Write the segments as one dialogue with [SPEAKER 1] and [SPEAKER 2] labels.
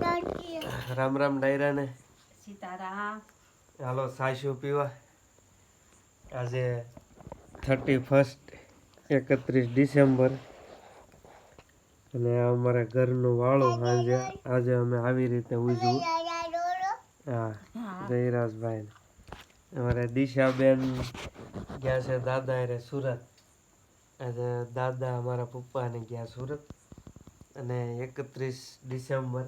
[SPEAKER 1] રામ રામ ડાયરા ને.
[SPEAKER 2] સીતારામ.
[SPEAKER 1] હાલો સાસુ પીવા? આજે થર્ટી ફર્સ્ટ એકત્રીસ ડિસેમ્બર. અને અમારા ઘરનું વાળું સાંજે આજે અમે આવી રીતે ઉજવું. હા
[SPEAKER 2] હા.
[SPEAKER 1] જયરાજભાઈ અમારે દિશાબેન ગયા છે દાદા અરે સુરત. આજે દાદા અમારા પપ્પાને ગયા સુરત. અને એકત્રીસ ડિસેમ્બર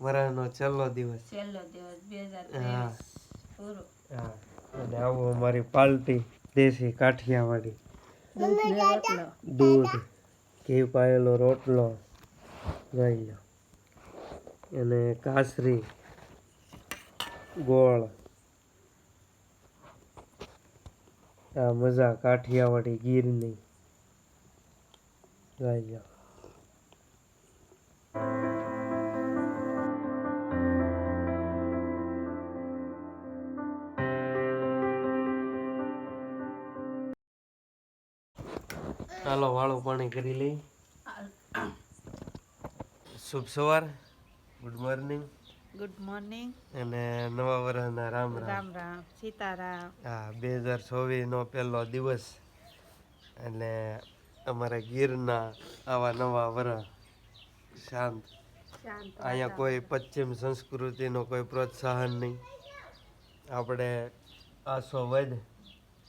[SPEAKER 1] વરાનો છેલ્લો દિવસ.
[SPEAKER 2] છેલ્લો દિવસ બે હજાર
[SPEAKER 1] હા.
[SPEAKER 2] પૂરો.
[SPEAKER 1] હા અને આવું અમારી પાલટી દેશી કાઠિયાવાડી.
[SPEAKER 2] દૂધ
[SPEAKER 1] ઘી પાયેલો રોટલો. જોઈ લો. અને કાસરી ગોળ. આ મજા કાઠિયાવાડી ગીરની. જોઈ લો. ચાલો વાળું પાણી કરી લઈ. શુભ સવાર ગુડ મોર્નિંગ.
[SPEAKER 2] Good morning.
[SPEAKER 1] અને નવા વર્ષના રામ રામ.
[SPEAKER 2] રામ રામ સીતારામ.
[SPEAKER 1] હા બે હજાર ચોવીસનો પહેલો દિવસ. એટલે અમારા ગીરના આવા નવા વર્ષ શાંત.
[SPEAKER 2] શાંત
[SPEAKER 1] અહીંયા કોઈ પશ્ચિમ સંસ્કૃતિનો કોઈ પ્રોત્સાહન નહીં. આપણે આસો વધ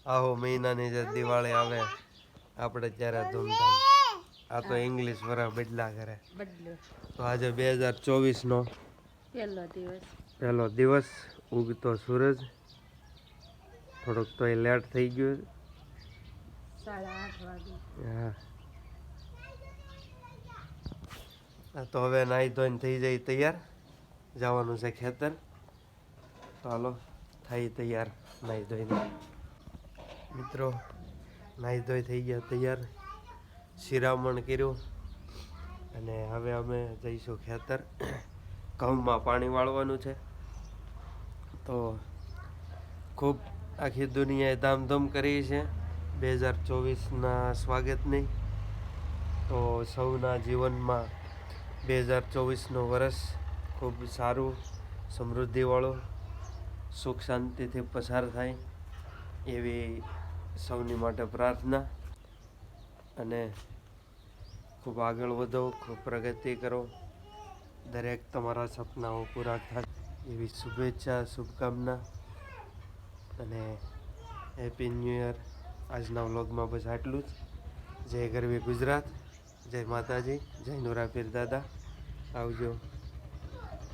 [SPEAKER 1] આહો મહિનાની જે દિવાળી આવે આપણે ત્યારે ધૂમધામ. આ તો ઇંગ્લિશ વરા બદલા કરે. તો આજે બે હજાર ચોવીસનો
[SPEAKER 2] પહેલો દિવસ.
[SPEAKER 1] પહેલો દિવસ. ઉગતો સૂરજ. થોડુંક તો એ લેટ થઈ ગયું. હા. તો હવે નાહી ધોઈને થઈ જાય તૈયાર. જવાનું છે ખેતર. તો હાલો થઈ તૈયાર નાહી ધોઈને. મિત્રો નાહી ધોઈ થઈ ગયા તૈયાર. શિરામણ કર્યું. અને હવે અમે જઈશું ખેતર. ઘઉંમાં પાણી વાળવાનું છે. તો ખૂબ આખી દુનિયાએ ધામધૂમ કરી છે. બે હજાર ચોવીસના સ્વાગતની. તો સૌના જીવનમાં બે હજાર ચોવીસનું વર્ષ ખૂબ સારું, સમૃદ્ધિવાળું, સુખ શાંતિથી પસાર થાય એવી સૌની માટે પ્રાર્થના અને ખૂબ આગળ વધો, ખૂબ પ્રગતિ કરો. દરેક તમારા સપનાઓ પૂરા થાય. એવી શુભેચ્છા, શુભકામના અને હેપી ન્યૂ યર આજના વ્લોગમાં બસ આટલું જ. જય ગરવી ગુજરાત. જય માતાજી. જય નોરાપીર દાદા. આવજો.